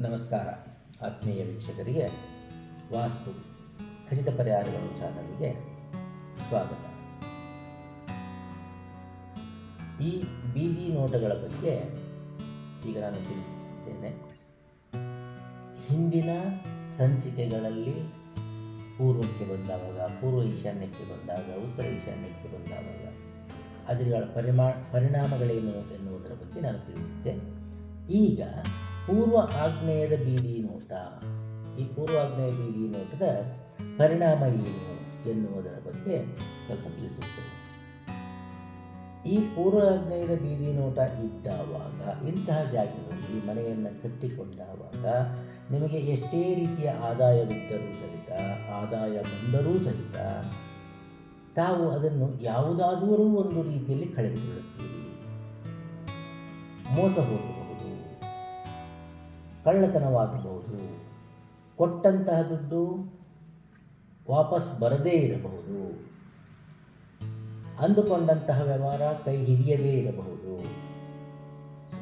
ನಮಸ್ಕಾರ. ಆತ್ಮೀಯ ವೀಕ್ಷಕರಿಗೆ ವಾಸ್ತು ಖಚಿತ ಪರಿಹಾರಗಳು ಚಾನಲ್ಗೆ ಸ್ವಾಗತ. ಈ ಬೀದಿ ನೋಟಗಳ ಬಗ್ಗೆ ಈಗ ನಾನು ತಿಳಿಸುತ್ತಿದ್ದೇನೆ ಹಿಂದಿನ ಸಂಚಿಕೆಗಳಲ್ಲಿ ಪೂರ್ವಕ್ಕೆ ಬಂದಾಗ, ಪೂರ್ವ ಈಶಾನ್ಯಕ್ಕೆ ಬಂದಾಗ, ಉತ್ತರ ಈಶಾನ್ಯಕ್ಕೆ ಬಂದಾಗ ಅದರ ಪರಿಮಾ, ಪರಿಣಾಮಗಳೇನು ಎನ್ನುವುದರ ಬಗ್ಗೆ ನಾನು ತಿಳಿಸಿದ್ದೆ ಈಗ ಪೂರ್ವ ಆಗ್ನೇಯದ ಬೀದಿ ನೋಟ. ಈ ಪೂರ್ವ ಆಗ್ನೇಯ ಬೀದಿ ನೋಟದ ಪರಿಣಾಮ ಏನು ಎನ್ನುವುದರ ಬಗ್ಗೆ ಸ್ವಲ್ಪ ತಿಳಿಸುತ್ತೇನೆ. ಈ ಪೂರ್ವ ಆಗ್ನೇಯದ ಬೀದಿ ನೋಟ ಇದ್ದಾವಾಗ, ಇಂತಹ ಜಾಗದಲ್ಲಿ ಮನೆಯನ್ನು ಕಟ್ಟಿಕೊಂಡಾಗ ನಿಮಗೆ ಎಷ್ಟೇ ರೀತಿಯ ಆದಾಯವಿದ್ದರೂ ಸಹಿತ, ಆದಾಯ ಬಂದರೂ ಸಹಿತ ತಾವು ಅದನ್ನು ಯಾವುದಾದರೂ ಒಂದು ರೀತಿಯಲ್ಲಿ ಕಳೆದುಕೊಳ್ಳುತ್ತೀರಿ. ಮೋಸ ಹೋಗಬಹುದು ಕಳ್ಳತನವಾಗಬಹುದು. ಕೊಟ್ಟಂತಹ ದುಡ್ಡು ವಾಪಸ್ ಬರದೇ ಇರಬಹುದು. ಅಂದುಕೊಂಡಂತಹ ವ್ಯವಹಾರ ಕೈ ಹಿಡಿಯದೇ ಇರಬಹುದು.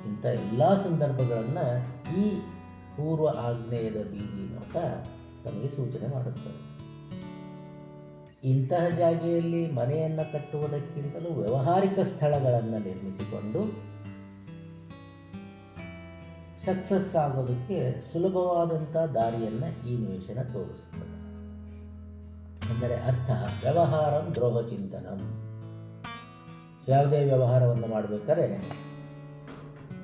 ಇಂಥ ಎಲ್ಲ ಸಂದರ್ಭಗಳನ್ನು ಈ ಪೂರ್ವ ಆಗ್ನೇಯದ ಬೀದಿ ನೋಟ ತಮಗೆ ಸೂಚನೆ ಮಾಡುತ್ತದೆ. ಇಂತಹ ಜಾಗೆಯಲ್ಲಿ ಮನೆಯನ್ನು ಕಟ್ಟುವುದಕ್ಕಿಂತಲೂ ವ್ಯವಹಾರಿಕ ಸ್ಥಳಗಳನ್ನು ನಿರ್ಮಿಸಿಕೊಂಡು ಸಕ್ಸಸ್ ಆಗೋದಕ್ಕೆ ಸುಲಭವಾದಂಥ ದಾರಿಯನ್ನು ಈ ನಿವೇಶನ ತೋರಿಸುತ್ತದೆ. ಅಂದರೆ ಅರ್ಥ, ವ್ಯವಹಾರಂ ದ್ರೋಹ ಚಿಂತನಂ. ಯಾವುದೇ ವ್ಯವಹಾರವನ್ನು ಮಾಡಬೇಕಾದ್ರೆ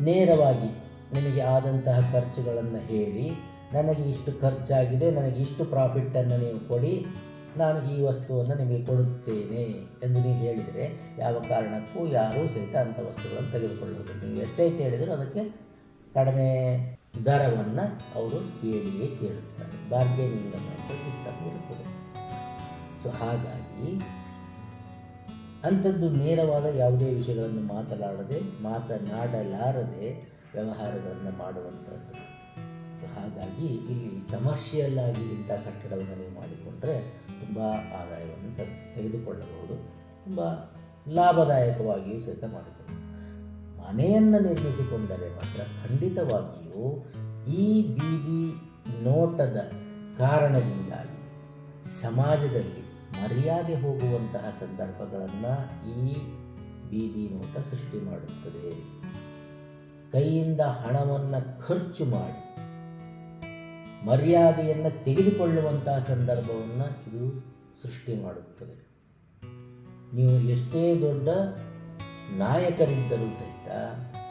ನೇರವಾಗಿ ನಿಮಗೆ ಆದಂತಹ ಖರ್ಚುಗಳನ್ನು ಹೇಳಿ, ನನಗೆ ಇಷ್ಟು ಖರ್ಚಾಗಿದೆ, ನನಗೆ ಇಷ್ಟು ಪ್ರಾಫಿಟ್ಟನ್ನು ನೀವು ಕೊಡಿ, ನಾನು ಈ ವಸ್ತುವನ್ನು ನಿಮಗೆ ಕೊಡುತ್ತೇನೆ ಎಂದು ನೀವು ಹೇಳಿದರೆ ಯಾವ ಕಾರಣಕ್ಕೂ ಯಾರೂ ಸಹಿತ ಅಂಥ ವಸ್ತುಗಳನ್ನು ತೆಗೆದುಕೊಳ್ಳುವುದು ನೀವು ಎಷ್ಟೇ ಹೇಳಿದರೂ ಅದಕ್ಕೆ ಕಡಿಮೆ ದರವನ್ನು ಅವರು ಕೇಳಿಯೇ ಕೇಳುತ್ತಾರೆ. ಬಾರ್ಗೇನಿಂಗ್ ಅನ್ನುವಂಥ ಸಿಸ್ಟಮ್ ಇರುತ್ತದೆ. ಸೊ ಹಾಗಾಗಿ ಅಂಥದ್ದು ನೇರವಾದ ಯಾವುದೇ ವಿಷಯಗಳನ್ನು ಮಾತನಾಡದೆ, ಮಾತನಾಡಲಾರದೆ ವ್ಯವಹಾರಗಳನ್ನು ಮಾಡುವಂಥದ್ದು. ಸೊ ಹಾಗಾಗಿ ಇಲ್ಲಿ ಕಮರ್ಷಿಯಲ್ ಆಗಿ ಇಂಥ ಕಟ್ಟಡವನ್ನು ನೀವು ಮಾಡಿಕೊಂಡ್ರೆ ತುಂಬ ಆದಾಯವನ್ನು ತೆಗೆದುಕೊಳ್ಳಬಹುದು. ತುಂಬ ಲಾಭದಾಯಕವಾಗಿಯೂ ಸಹಿತ ಮಾಡಿಕೊಳ್ಳಬಹುದು ಮನೆಯನ್ನು ನಿರ್ಮಿಸಿಕೊಂಡರೆ ಮಾತ್ರ ಖಂಡಿತವಾಗಿಯೂ ಈ ಬೀದಿ ನೋಟದ ಕಾರಣದಿಂದಾಗಿ ಸಮಾಜದಲ್ಲಿ ಮರ್ಯಾದೆ ಹೋಗುವಂತಹ ಸಂದರ್ಭಗಳನ್ನು ಈ ಬೀದಿ ನೋಟ ಸೃಷ್ಟಿ ಮಾಡುತ್ತದೆ. ಕೈಯಿಂದ ಹಣವನ್ನು ಖರ್ಚು ಮಾಡಿ ಮರ್ಯಾದೆಯನ್ನು ತೆಗೆದುಕೊಳ್ಳುವಂತಹ ಸಂದರ್ಭವನ್ನು ಇದು ಸೃಷ್ಟಿ ಮಾಡುತ್ತದೆ. ನೀವು ಎಷ್ಟೇ ದೊಡ್ಡ ನಾಯಕರಿದ್ದರೂ ಸಹಿತ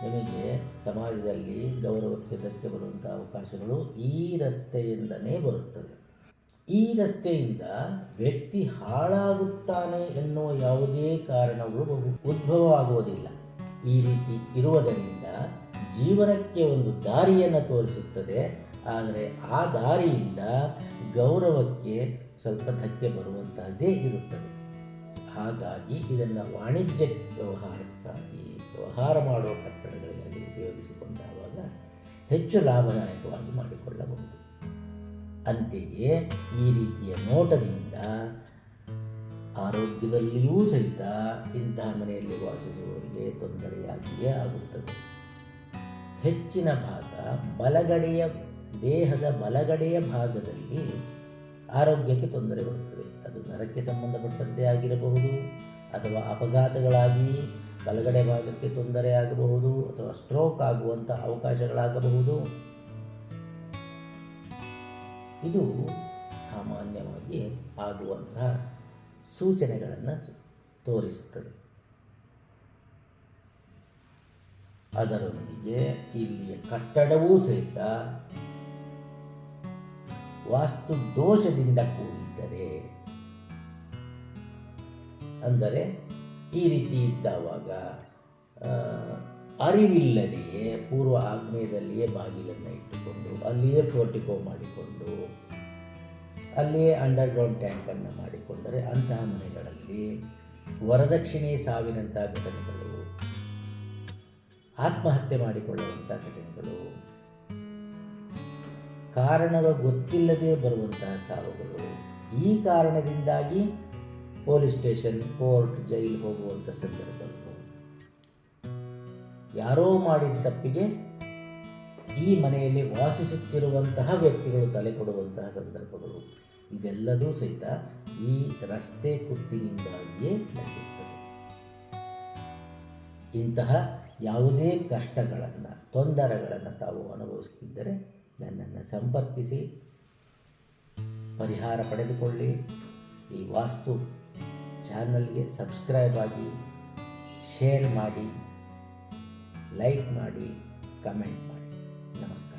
ನಿಮಗೆ ಸಮಾಜದಲ್ಲಿ ಗೌರವಕ್ಕೆ ಧಕ್ಕೆ ಬರುವಂಥ ಅವಕಾಶಗಳು ಈ ರಸ್ತೆಯಿಂದನೇ ಬರುತ್ತದೆ ಈ ರಸ್ತೆಯಿಂದ ವ್ಯಕ್ತಿ ಹಾಳಾಗುತ್ತಾನೆ ಎನ್ನುವ ಯಾವುದೇ ಕಾರಣಗಳು ಉದ್ಭವವಾಗುವುದಿಲ್ಲ ಈ ರೀತಿ ಇರುವುದರಿಂದ ಜೀವನಕ್ಕೆ ಒಂದು ದಾರಿಯನ್ನು ತೋರಿಸುತ್ತದೆ. ಆದರೆ ಆ ದಾರಿಯಿಂದ ಗೌರವಕ್ಕೆ ಸ್ವಲ್ಪ ಧಕ್ಕೆ ಬರುವಂತಹದ್ದೇ ಇರುತ್ತದೆ. ಹಾಗಾಗಿ ಇದನ್ನು ವಾಣಿಜ್ಯ ವ್ಯವಹಾರಕ್ಕಾಗಿ ವ್ಯವಹಾರ ಮಾಡುವ ಕಟ್ಟಡಗಳಲ್ಲಿ ಉಪಯೋಗಿಸಿಕೊಂಡಾಗ ಹೆಚ್ಚು ಲಾಭದಾಯಕವಾಗಿ ಮಾಡಿಕೊಳ್ಳಬಹುದು. ಅಂತೆಯೇ ಈ ರೀತಿಯ ನೋಟದಿಂದ ಆರೋಗ್ಯದಲ್ಲಿಯೂ ಸಹಿತ ಇಂತಹ ಮನೆಯಲ್ಲಿ ವಾಸಿಸುವವರಿಗೆ ತೊಂದರೆಯಾಗಿಯೇ ಆಗುತ್ತದೆ. ಹೆಚ್ಚಿನ ಭಾಗ ಬಲಗಡೆಯ, ದೇಹದ ಬಲಗಡೆಯ ಭಾಗದಲ್ಲಿ ಆರೋಗ್ಯಕ್ಕೆ ತೊಂದರೆ ಬರುತ್ತದೆ ಅದು ನರಕ್ಕೆ ಸಂಬಂಧಪಟ್ಟಂತೆ ಆಗಿರಬಹುದು ಅಥವಾ ಅಪಘಾತಗಳಾಗಿ ಬಲಗಡೆ ಭಾಗಕ್ಕೆ ತೊಂದರೆ ಆಗಬಹುದು ಅಥವಾ ಸ್ಟ್ರೋಕ್ ಆಗುವಂತಹ ಅವಕಾಶಗಳಾಗಬಹುದು. ಇದು ಸಾಮಾನ್ಯವಾಗಿ ಆಗುವಂತಹ ಸೂಚನೆಗಳನ್ನು ತೋರಿಸುತ್ತದೆ. ಅದರೊಂದಿಗೆ ಇಲ್ಲಿಯ ಕಟ್ಟಡವೂ ಸಹಿತ ವಾಸ್ತು ದೋಷದಿಂದ ಕೂಡಿದ್ದರೆ, ಅಂದರೆ ಈ ರೀತಿ ಇದ್ದಾವಾಗ ಅರಿವಿಲ್ಲದೆಯೇ ಪೂರ್ವ ಆಗ್ನೇಯದಲ್ಲಿಯೇ ಬಾಗಿಲನ್ನು ಇಟ್ಟುಕೊಂಡು, ಅಲ್ಲಿಯೇ ಪೋರ್ಟಿಕೋ ಮಾಡಿಕೊಂಡು, ಅಲ್ಲಿಯೇ ಅಂಡರ್ಗ್ರೌಂಡ್ ಟ್ಯಾಂಕನ್ನು ಮಾಡಿಕೊಂಡರೆ ಅಂತಹ ಮನೆಗಳಲ್ಲಿ ವರದಕ್ಷಿಣೆ ಸಾವಿನಂತಹ ಘಟನೆಗಳು, ಆತ್ಮಹತ್ಯೆ ಮಾಡಿಕೊಳ್ಳುವಂಥ ಘಟನೆಗಳು ಕಾರಣಗಳು ಗೊತ್ತಿಲ್ಲದೆ ಬರುವಂತಹ ಸಾವುಗಳು, ಈ ಕಾರಣದಿಂದಾಗಿ ಪೊಲೀಸ್ ಸ್ಟೇಷನ್ ಕೋರ್ಟ್ ಜೈಲು ಹೋಗುವಂಥ ಸಂದರ್ಭಗಳು ಯಾರೋ ಮಾಡಿದ ತಪ್ಪಿಗೆ ಈ ಮನೆಯಲ್ಲಿ ವಾಸಿಸುತ್ತಿರುವಂತಹ ವ್ಯಕ್ತಿಗಳು ತಲೆ ಕೊಡುವಂತಹ ಸಂದರ್ಭಗಳು. ಇದೆಲ್ಲದೂ ಸಹಿತ ಈ ರಸ್ತೆ ಕುತ್ತಿನಿಂದಾಗಿಯೇ ನಡೆಯುತ್ತದೆ. ಇಂತಹ ಯಾವುದೇ ಕಷ್ಟಗಳನ್ನು, ತೊಂದರೆಗಳನ್ನು ತಾವು ಅನುಭವಿಸುತ್ತಿದ್ದರೆ ನನ್ನನ್ನು ಸಂಪರ್ಕಿಸಿ, ಪರಿಹಾರ ಪಡೆದುಕೊಳ್ಳಿ. ಈ ವಾಸ್ತು ಚಾನಲ್ಗೆ ಸಬ್ಸ್ಕ್ರೈಬ್ ಆಗಿ ಶೇರ್ ಮಾಡಿ ಲೈಕ್ ಮಾಡಿ ಕಮೆಂಟ್ ಮಾಡಿ. ನಮಸ್ಕಾರ.